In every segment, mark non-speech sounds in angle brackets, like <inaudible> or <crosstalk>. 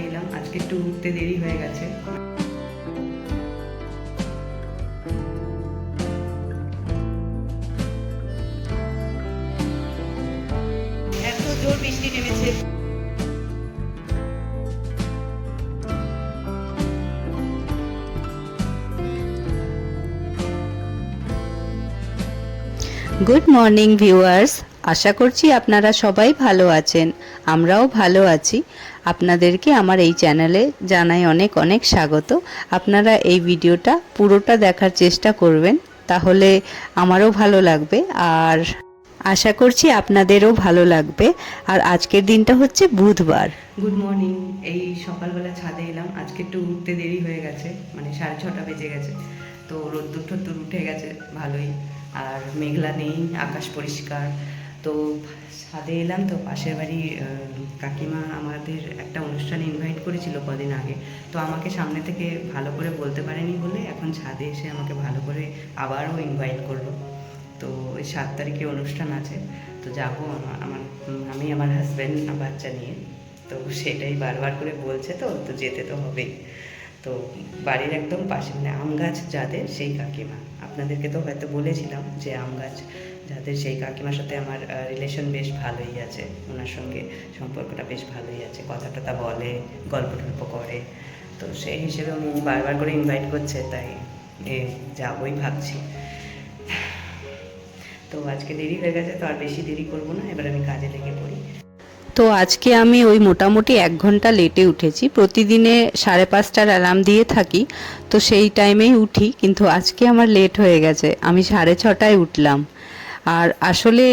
ছাদে এলাম। আজকে একটু উঠতে দেরি হয়ে গেছে। গুড মর্নিং ভিউয়ার্স আশা করছি আপনারা সবাই ভালো আছেন। আমরাও ভালো আছি। আপনাদেরকে আমার এই চ্যানেলে জানাই অনেক অনেক স্বাগত। আপনারা এই ভিডিওটা পুরোটা দেখার চেষ্টা করবেন, তাহলে আমারও ভালো লাগবে আর আশা করছি আপনাদেরও ভালো লাগবে। আর আজকের দিনটা হচ্ছে বুধবার। গুড মর্নিং এই সকালবেলা ছাদে এলাম। আজকে একটু উঠতে দেরি হয়ে গেছে মানে সাড়ে ছটা বেজে গেছে। তো রোদ্দুর ঠোদ্দুর উঠে গেছে, ভালোই। আর মেঘলা নেই, আকাশ পরিষ্কার। তো ছাদে এলাম তো পাশের বাড়ি কাকিমা আমাদের একটা অনুষ্ঠানে ইনভাইট করেছিল কদিন আগে। তো আমাকে সামনে থেকে ভালো করে বলতে পারেনি বলে এখন ছাদে এসে আমাকে ভালো করে আবারও ইনভাইট করল। তো ওই সাত তারিখে অনুষ্ঠান আছে, তো যাব আমার, আমি আমার হাজব্যান্ড বাচ্চা নিয়ে। তো সেটাই বারবার করে বলছে তো তো যেতে তো হবেই। তো বাড়ির একদম পাশে মানে আম গাছ যাদের, সেই কাকিমা। আপনাদেরকে তো হয়তো বলেছিলাম যে আম গাছ যাদের সেই কাকিমার সাথে আমার রিলেশন বেশ ভালোই আছে। ওনার সঙ্গে সম্পর্কটা বেশ ভালোই আছে। কথা টথা বলে, গল্প টল্প করে। তো সেই হিসেবে উনি বারবার করে ইনভাইট করছে, তাই এ যাবই ভাবছি। তো আজকে দেরি হয়ে গেছে, তো আর বেশি দেরি করব না। এবার আমি কাজে লেগে পড়ি। তো আজকে আমি ওই মোটামুটি এক ঘণ্টা লেটে উঠেছি। প্রতিদিনে সাড়ে পাঁচটার অ্যালার্ম দিয়ে থাকি। তো সেই টাইমেই উঠি, কিন্তু আজকে আমার লেট হয়ে গেছে। আমি সাড়ে ছটায় উঠলাম। আর আসলে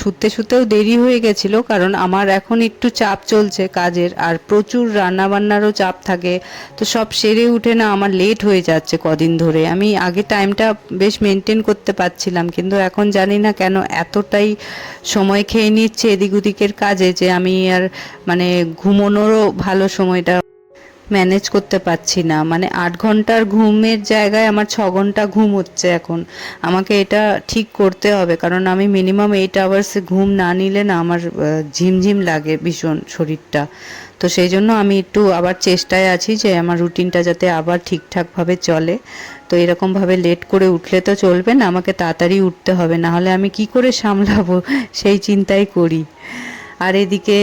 শুতে শুতেও দেরি হয়ে গেছিল, কারণ আমার এখন একটু চাপ চলছে কাজের, আর প্রচুর রান্নাবান্নারও চাপ থাকে, তো সব সেরে উঠে না আমার লেট হয়ে যাচ্ছে কদিন ধরে। আমি আগে টাইমটা বেশ মেনটেন করতে পারছিলাম, কিন্তু এখন জানি না কেন এতটাই সময় খেয়ে নিচ্ছে এদিক ওদিকের কাজে যে আমি আর মানে ঘুমোনোরও ভালো সময়টা ম্যানেজ করতে পারছি না। মানে আট ঘণ্টার ঘুমের জায়গায় আমার ছ ঘণ্টা ঘুম হচ্ছে এখন। আমাকে এটা ঠিক করতে হবে, কারণ আমি মিনিমাম এইট আওয়ার্সে ঘুম না নিলে না আমার ঝিমঝিম লাগে ভীষণ শরীরটা। তো সেই জন্য আমি একটু আবার চেষ্টায় আছি যে আমার রুটিনটা যাতে আবার ঠিকঠাকভাবে চলে। তো এরকমভাবে লেট করে উঠলে তো চলবে না, আমাকে তাড়াতাড়ি উঠতে হবে না হলে আমি কি করে সামলাবো সেই চিন্তাই করি। আর এদিকে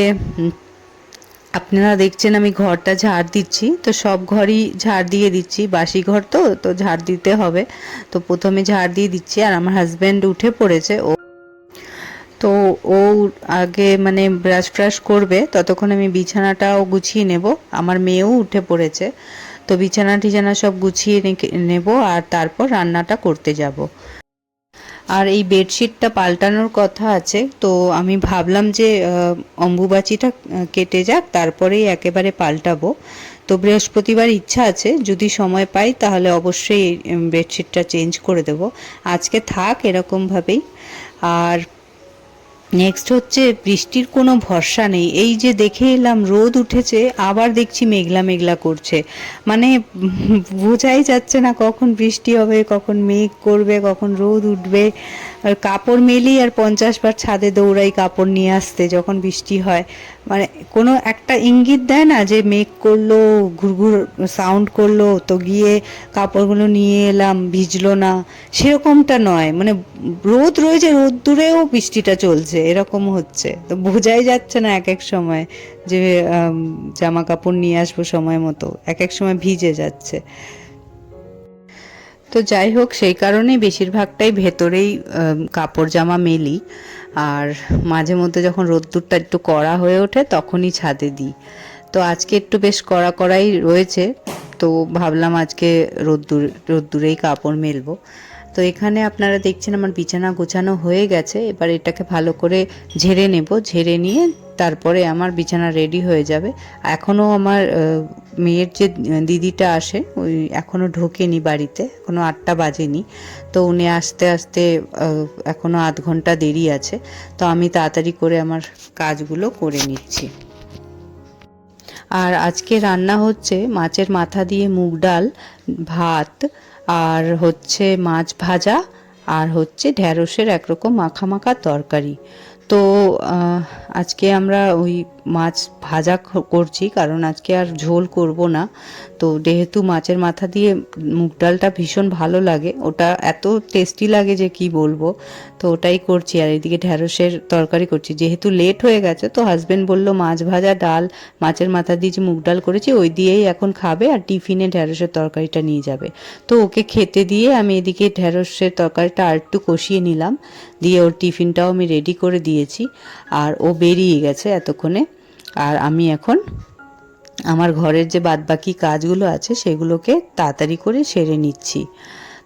আপনারা দেখছেন আমি ঘরটা ঝাড় দিচ্ছি। তো সব ঘরই ঝাড় দিয়ে দিচ্ছি। বাসি ঘর তো তো ঝাড় দিতে হবে। তো প্রথমে ঝাড় দিয়ে দিচ্ছি আর আমার হাজব্যান্ড উঠে পড়েছে। ও, তো ও আগে মানে ব্রাশ ফ্রাশ করবে। ততক্ষণ আমি বিছানাটাও গুছিয়ে নেব। আমার মেয়েও উঠে পড়েছে। তো বিছানা টিছানা সব গুছিয়ে নেব আর তারপর রান্নাটা করতে যাব। আর এই বেডশিটটা পাল্টানোর কথা আছে, তো আমি ভাবলাম যে অম্বুবাচিটা কেটে যাক, তারপরেই একেবারে পাল্টাবো। তো বৃহস্পতিবার ইচ্ছা আছে, যদি সময় পাই তাহলে অবশ্যই বেডশিটটা চেঞ্জ করে দেব। আজকে থাক এরকমভাবেই। আর নেক্সট হচ্ছে, বৃষ্টির কোনো ভরসা নেই। এই যে দেখে এলাম, রোদ উঠেছে, আবার দেখছি মেঘলা মেঘলা করছে। মানে বোঝাই যাচ্ছে না কখন বৃষ্টি হবে, কখন মেঘ করবে, কখন রোদ উঠবে। আর কাপড় মেলি আর পঞ্চাশ বার ছাদে দৌড়াই কাপড় নিয়ে আসতে যখন বৃষ্টি হয়। মানে কোনো একটা ইঙ্গিত দেয় না যে মেঘ করল, ঘুরঘুর সাউন্ড করল, তো গিয়ে কাপড়গুলো নিয়ে এলাম, ভিজলো না। সেরকমটা নয়। মানে রোদ রয়েছে, রোদ দূরেও বৃষ্টিটা চলছে এরকম হচ্ছে। তো বোঝাই যাচ্ছে না এক এক সময় যে জামা কাপড় নিয়ে আসব সময় মতো। এক এক সময় ভিজে যাচ্ছে। তো যাই হোক, সেই কারণেই বেশিরভাগটাই ভেতরেই কাপড় জামা মেলি। আর মাঝে মধ্যে যখন রোদ্দুরটা একটু কড়া হয়ে ওঠে, তখনই ছাদে দিই। তো আজকে একটু বেশ কড়া কড়াই রয়েছে, তো ভাবলাম আজকে রোদ্দুর, রোদ্দুরেই কাপড় মেলবো। তো এখানে আপনারা দেখছেন আমার বিছানা গোছানো হয়ে গেছে, এবার এটাকে ভালো করে ঝেড়ে নেব। ঝেড়ে নিয়ে তারপরে আমার বিছানা রেডি হয়ে যাবে। এখনও আমার মেয়ের যে দিদিটা আসে, ওই এখনও ঢোকেনি বাড়িতে এখনও আটটা বাজেনি। তো উনি আসতে আসতে এখনও আধ ঘণ্টা দেরি আছে। তো আমি তাড়াতাড়ি করে আমার কাজগুলো করে নিচ্ছি। আর আজকে রান্না হচ্ছে মাছের মাথা দিয়ে মুগ ডাল, ভাত, আর হচ্ছে মাছ ভাজা, আর হচ্ছে ঢ্যাঁড়সের একরকম মাখা মাখা তরকারি। তো আজকে আমরা ওই মাছ ভাজা করছি, কারণ আজকে আর ঝোল করব না। তো যেহেতু মাছের মাথা দিয়ে মুগ ডালটা ভীষণ ভালো লাগে, ওটা এত টেস্টি লাগে যে কি বলব। তো ওটাই করছি, আর এদিকে ঢ্যাঁড়সের তরকারি করছি। যেহেতু লেট হয়ে গেছে, তো হাজবেন্ড বলল, মাছ ভাজা ডাল, মাছের মাথা দিয়ে যে মুগ ডাল করেছি, ওই দিয়েই এখন খাবে, আর টিফিনে ঢ্যাঁড়সের তরকারিটা নিয়ে যাবে। তো ওকে খেতে দিয়ে আমি এদিকে ঢ্যাঁড়সের তরকারিটা আর একটু কষিয়ে নিলাম। দিয়ে ওর টিফিনটাও আমি রেডি করে দিয়েছি আর ও বেরিয়ে গেছে এতক্ষণে। আর আমি এখন আমার ঘরের যে বাদবাকি কাজগুলো আছে সেগুলোকে তাড়াতাড়ি করে সেরে নিচ্ছি।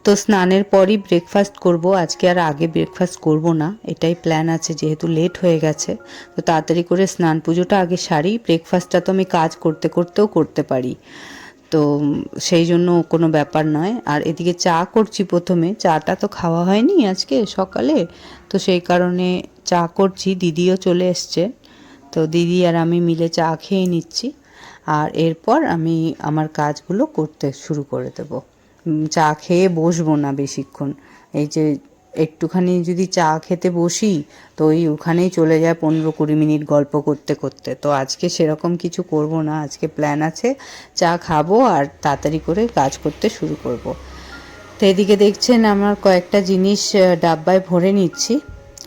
তো স্নানের পরই ব্রেকফাস্ট করব। আজকে আর আগে ব্রেকফাস্ট করব না। এটাই প্ল্যান আছে, যেহেতু লেট হয়ে গেছে। তো তাড়াতাড়ি করে স্নান পুজোটা আগে সারি। ব্রেকফাস্টটা তো আমি কাজ করতে করতেও করতে পারি। তো সেই জন্য কোনো ব্যাপার নয়। আর এদিকে চা করছি প্রথমে। চাটা তো খাওয়া হয়নি আজকে, সকালে। তো সেই কারণে চা করছি। দিদিও চলে এসছে। তো দিদি আর আমি মিলে চা খেয়ে নিচ্ছি। আর এরপর আমি আমার কাজগুলো করতে শুরু করে দেবো। চা খেয়ে বসবো না বেশিক্ষণ। এই যে একটুখানি যদি চা খেতে বসি, তো ওই ওখানেই চলে যায় পনেরো কুড়ি মিনিট গল্প করতে করতে তো আজকে সেরকম কিছু করব না, আজকে প্ল্যান আছে, চা খাব আর তাড়াতাড়ি করে কাজ করতে শুরু করব। তো এদিকে দেখছেন আমার কয়েকটা জিনিস ডাব্বায় ভরে নিচ্ছি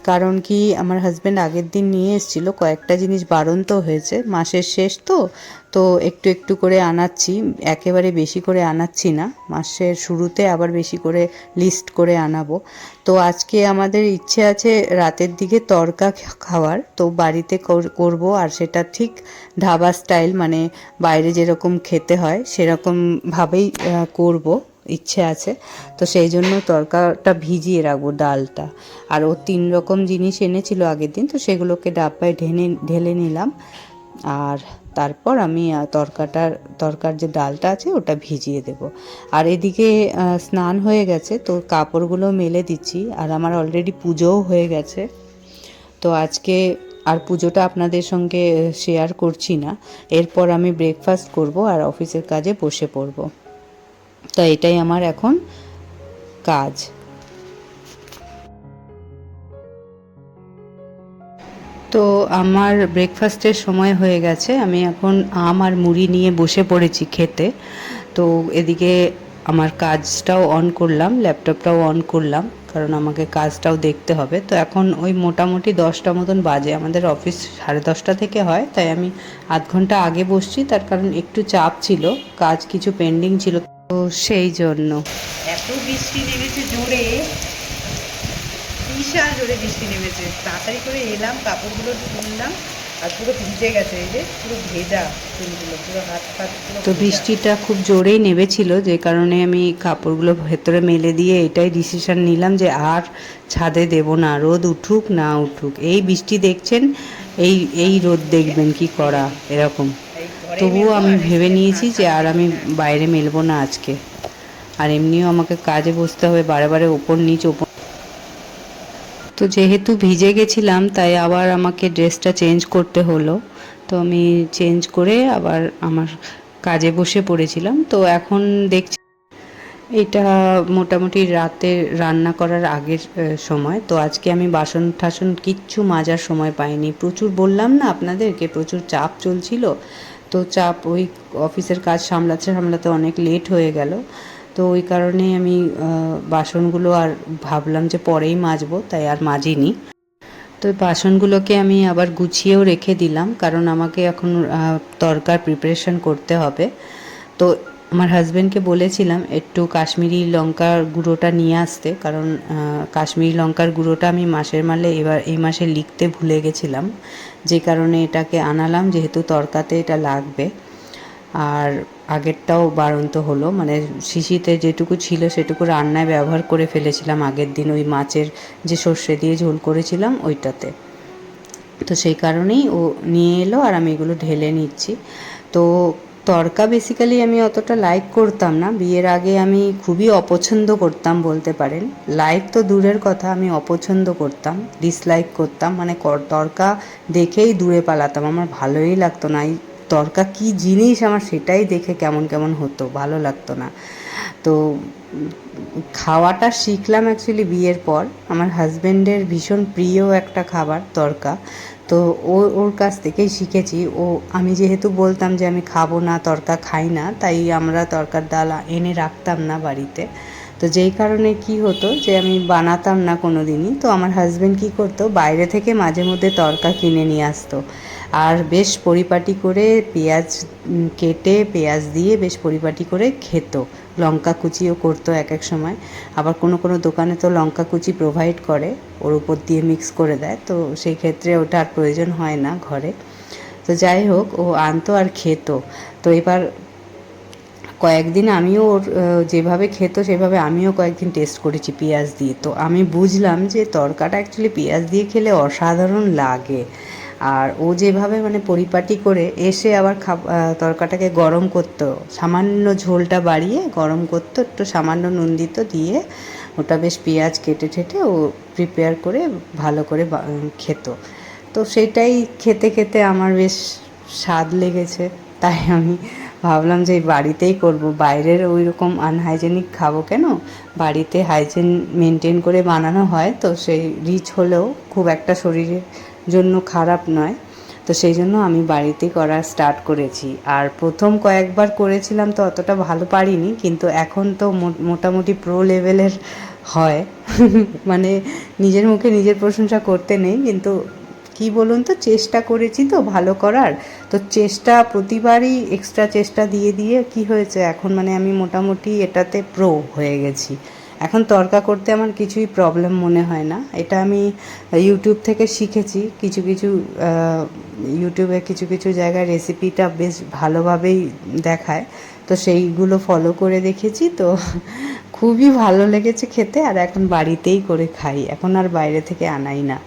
কারণ কি, আমার হাজব্যান্ড আগের দিন নিয়ে এসেছিল, কয়েকটা জিনিস বারন্ত হয়েছে, মাসের শেষ তো তো একটু একটু করে আনাচ্ছি, একেবারে বেশি করে আনাচ্ছি না, মাসের শুরুতে আবার বেশি করে লিস্ট করে আনাবো। তো আজকে আমাদের ইচ্ছে আছে রাতের দিকে তরকা খাওয়ার, তো বাড়িতে কর- করব, আর সেটা ঠিক ধাবা স্টাইল মানে বাইরে যেরকম খেতে হয় সেরকমভাবেই করব। ইচ্ছে আছে। তো সেই জন্য তরকাটা ভিজিয়ে রাখব ডালটা। আর ও তিন রকম জিনিস এনেছিল আগের দিন, তো সেগুলোকে ডাব্বায় ঢেলে ঢেলে নিলাম। আর তারপর আমি তরকাটার, তরকার যে ডালটা আছে ওটা ভিজিয়ে দেব। আর এদিকে স্নান হয়ে গেছে, তো কাপড়গুলো মেলে দিচ্ছি। আর আমার অলরেডি পুজোও হয়ে গেছে। তো আজকে আর পুজোটা আপনাদের সঙ্গে শেয়ার করছি না। এরপর আমি ব্রেকফাস্ট করব আর অফিসের কাজে বসে পড়ব। তো এটাই আমার এখন কাজ। তো আমার ব্রেকফাস্টের সময় হয়ে গেছে। আমি এখন আম আর মুড়ি নিয়ে বসে পড়েছি খেতে। তো এদিকে আমার কাজটাও অন করলাম ল্যাপটপটাও অন করলাম, কারণ আমাকে কাজটাও দেখতে হবে। তো এখন ওই মোটামুটি দশটা মতন বাজে। আমাদের অফিস সাড়ে দশটা থেকে হয়, তাই আমি আধ ঘণ্টা আগে বসছি। তার কারণ একটু চাপ ছিল, কাজ কিছু পেন্ডিং ছিল। তো সেই জন্য। এত বৃষ্টি নেমেছে জোরে বিশাল জোরে বৃষ্টি নেমেছে। তাড়াতাড়ি করে এলাম কাপড়গুলো তুললাম আর পুরো ভিজে গেছে এই যে পুরো ভেজা চুলগুলো পুরো হাত ফাত তো বৃষ্টিটা খুব জোরেই নেমেছিল যে কারণে আমি কাপড়গুলো ভেতরে মেলে দিয়ে এটাই ডিসিশন নিলাম যে আর ছাদে দেব না রোদ উঠুক না উঠুক। এই বৃষ্টি দেখছেন এই এই রোদ দেখবেন কি করা এরকম। তবুও আমি ভেবে নিয়েছি যে আর আমি বাইরে মেলবো না আজকে। আর এমনিও আমাকে কাজে বসতে হবে বারে বারে ওপর নিচ ওপর তো যেহেতু ভিজে গেছিলাম তাই আবার আমাকে ড্রেসটা চেঞ্জ করতে হলো। তো আমি চেঞ্জ করে আবার আমার কাজে বসে পড়েছিলাম। তো এখন দেখছি এটা মোটামুটি রাতে রান্না করার আগের সময়। তো আজকে আমি বাসন টাসন কিচ্ছু মাজার সময় পাইনি। প্রচুর বললাম না আপনাদেরকে প্রচুর চাপ চলছিল। তো চাপ, ওই অফিসের কাজ সামলাতে সামলাতে অনেক লেট হয়ে গেল। তো ওই কারণে আমি বাসনগুলো আর ভাবলাম যে পরেই মাজবো, তাই আর মাজিনি। তো বাসনগুলোকে আমি আবার গুছিয়েও রেখে দিলাম, কারণ আমাকে এখন তরকার প্রিপারেশন করতে হবে। তো আমার হাজব্যান্ডকে বলেছিলাম, একটু কাশ্মীরি লঙ্কার গুঁড়োটা নিয়ে আসতে। কারণ কাশ্মীরি লঙ্কার গুঁড়োটা আমি মাসের মালে এবার, এই মাসে লিখতে ভুলে গেছিলাম। যে কারণে এটাকে আনালাম, যেহেতু তরকাতে এটা লাগবে। আর আগেরটাও বাড়ন্ত হলো। মানে শিশিতে যেটুকু ছিল সেটুকু রান্নায় ব্যবহার করে ফেলেছিলাম আগের দিন। ওই মাছের যে সর্ষে দিয়ে ঝোল করেছিলাম, ওইটাতে। তো সেই কারণেই ও নিয়ে এলো আর আমি এগুলো ঢেলে নিচ্ছি। তো তরকা বেসিক্যালি আমি অতটা লাইক করতাম না। বিয়ের আগে আমি খুবই অপছন্দ করতাম বলতে পারেন। লাইক তো দূরের কথা, আমি অপছন্দ করতাম ডিসলাইক করতাম। মানে তরকা দেখেই দূরে পালাতাম। আমার ভালোই লাগতো না। এই তরকা কী জিনিস? আমার সেটাই দেখে কেমন কেমন হতো। ভালো লাগতো না। তো খাওয়াটা শিখলাম অ্যাকচুয়ালি বিয়ের পর। আমার হাজব্যান্ডের ভীষণ প্রিয় একটা খাবার, তরকা। তো ও, ওর কাছ থেকেই শিখেছি। ও, আমি যেহেতু বলতাম যে আমি খাব না, তরকা খাই না, তাই আমরা তরকার ডাল এনে রাখতাম না বাড়িতে। তো যেই কারণে কি হতো যে আমি বানাতাম না কোনো দিনই তো আমার হাজব্যান্ড কি করতো, বাইরে থেকে মাঝে মধ্যে তরকা কিনে নিয়ে আসতো। আর বেশ পরিপাটি করে পেঁয়াজ কেটে পেঁয়াজ দিয়ে বেশ পরিপাটি করে খেত। লঙ্কা কুচিও করতো এক এক সময়। আবার কোনো কোনো দোকানে তো লঙ্কা কুচি প্রোভাইড করে, ওর উপর দিয়ে মিক্স করে দেয়, তো সেই ক্ষেত্রে ওটা আর প্রয়োজন হয় না ঘরে। তো যাই হোক, ও আনতো আর খেত। তো এবার কয়েকদিন আমিও ওর যেভাবে খেত সেভাবে আমিও কয়েকদিন টেস্ট করেছি পেঁয়াজ দিয়ে। তো আমি বুঝলাম যে তরকাটা অ্যাকচুয়ালি পেঁয়াজ দিয়ে খেলে অসাধারণ লাগে। আর ও যেভাবে মানে পরিপাটি করে এসে আবার তরকাটাকে গরম করতো, সামান্য ঝোলটা বাড়িয়ে গরম করতো, একটু সামান্য নুন দিত, দিয়ে ওটা বেশ পেঁয়াজ কেটে ঠেটে ও প্রিপেয়ার করে ভালো করে খেত। তো সেটাই খেতে খেতে আমার বেশ স্বাদ লেগেছে, তাই আমি ভাবলাম যে বাড়িতেই করব। বাইরের ওই রকম আনহাইজেনিক খাব কেন? বাড়িতে হাইজেন মেনটেন করে বানানো হয়, তো সেই রিচ হলেও খুব একটা শরীরের জন্য খারাপ নয়। তো সেই জন্য আমি বাড়িতেই করা স্টার্ট করেছি। আর প্রথম কয়েকবার করেছিলাম তো অতটা ভালো পারিনি, কিন্তু এখন তো মোটামুটি প্রো লেভেলের হয়। <laughs> মানে নিজের মুখে নিজের প্রশংসা করতে নেই, কিন্তু কি বলুন তো, চেষ্টা করেছি তো ভালো করার। তো চেষ্টা, প্রতিবারই এক্সট্রা চেষ্টা দিয়ে দিয়ে কি হয়েছে? এখন মানে আমি মোটামুটি এটাতে প্রো হয়ে গেছি। এখন তর্কা করতে আমার কিছুই প্রবলেম মনে হয় না। এটা আমি ইউটিউব থেকে শিখেছি। কিছু কিছু ইউটিউবে কিছু কিছু জায়গায় রেসিপিটা বেশ ভালোভাবেই দেখায়। তো সেইগুলো ফলো করে দেখেছি। তো <laughs> খুবই ভালো লেগেছে খেতে। আর এখন বাড়িতেই করে খাই। এখন আর বাইরে থেকে আনাই না।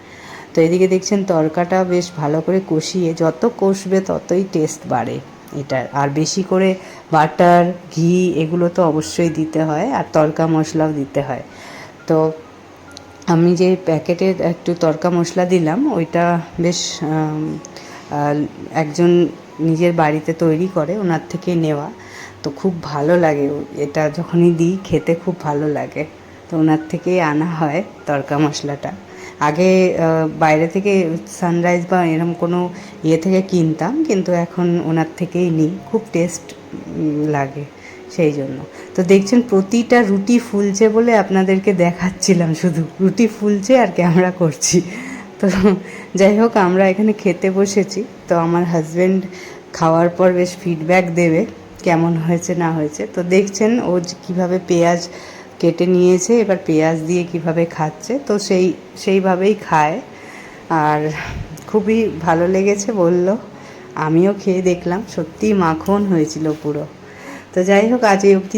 তো এদিকে দেখছেন তরকাটা বেশ ভালো করে কষিয়ে যত কষবে ততই টেস্ট বাড়ে। এটার আর বেশি করে বাটার ঘি এগুলো তো অবশ্যই দিতে হয় আর তরকা মশলাও দিতে হয়। তো আমি যে প্যাকেটের একটু তরকা মশলা দিলাম, ওইটা বেশ একজন নিজের বাড়িতে তৈরি করে, ওনার থেকে নেওয়া। তো খুব ভালো লাগে, এটা যখনই দিই, খেতে খুব ভালো লাগে। তো ওনার থেকেই আনা হয় তরকা মশলাটা। আগে বাইরে থেকে সানরাইজ বা এরকম কোনো ইয়ে থেকে কিনতাম, কিন্তু এখন ওনার থেকেই নিই। খুব টেস্ট লাগে সেই জন্য। তো দেখছেন প্রতিটা রুটি ফুলছে বলে আপনাদেরকে দেখাচ্ছিলাম শুধু। রুটি ফুলছে আর ক্যামেরা করছি। তো যাই হোক, আমরা এখানে খেতে বসেছি। তো আমার হাজব্যান্ড খাওয়ার পর বেশ ফিডব্যাক দেবে, কেমন হয়েছে না হয়েছে। তো দেখছেন ও কীভাবে পেঁয়াজ কেটে নিয়েছে, এবার পেঁয়াজ দিয়ে কীভাবে খাচ্ছে, তো সেই, সেইভাবেই খায়। আর খুবই ভালো লেগেছে বলল। আমিও খেয়ে দেখলাম, সত্যিই মাখন হয়েছিল পুরো। তো যাই হোক, আজ এই অবধি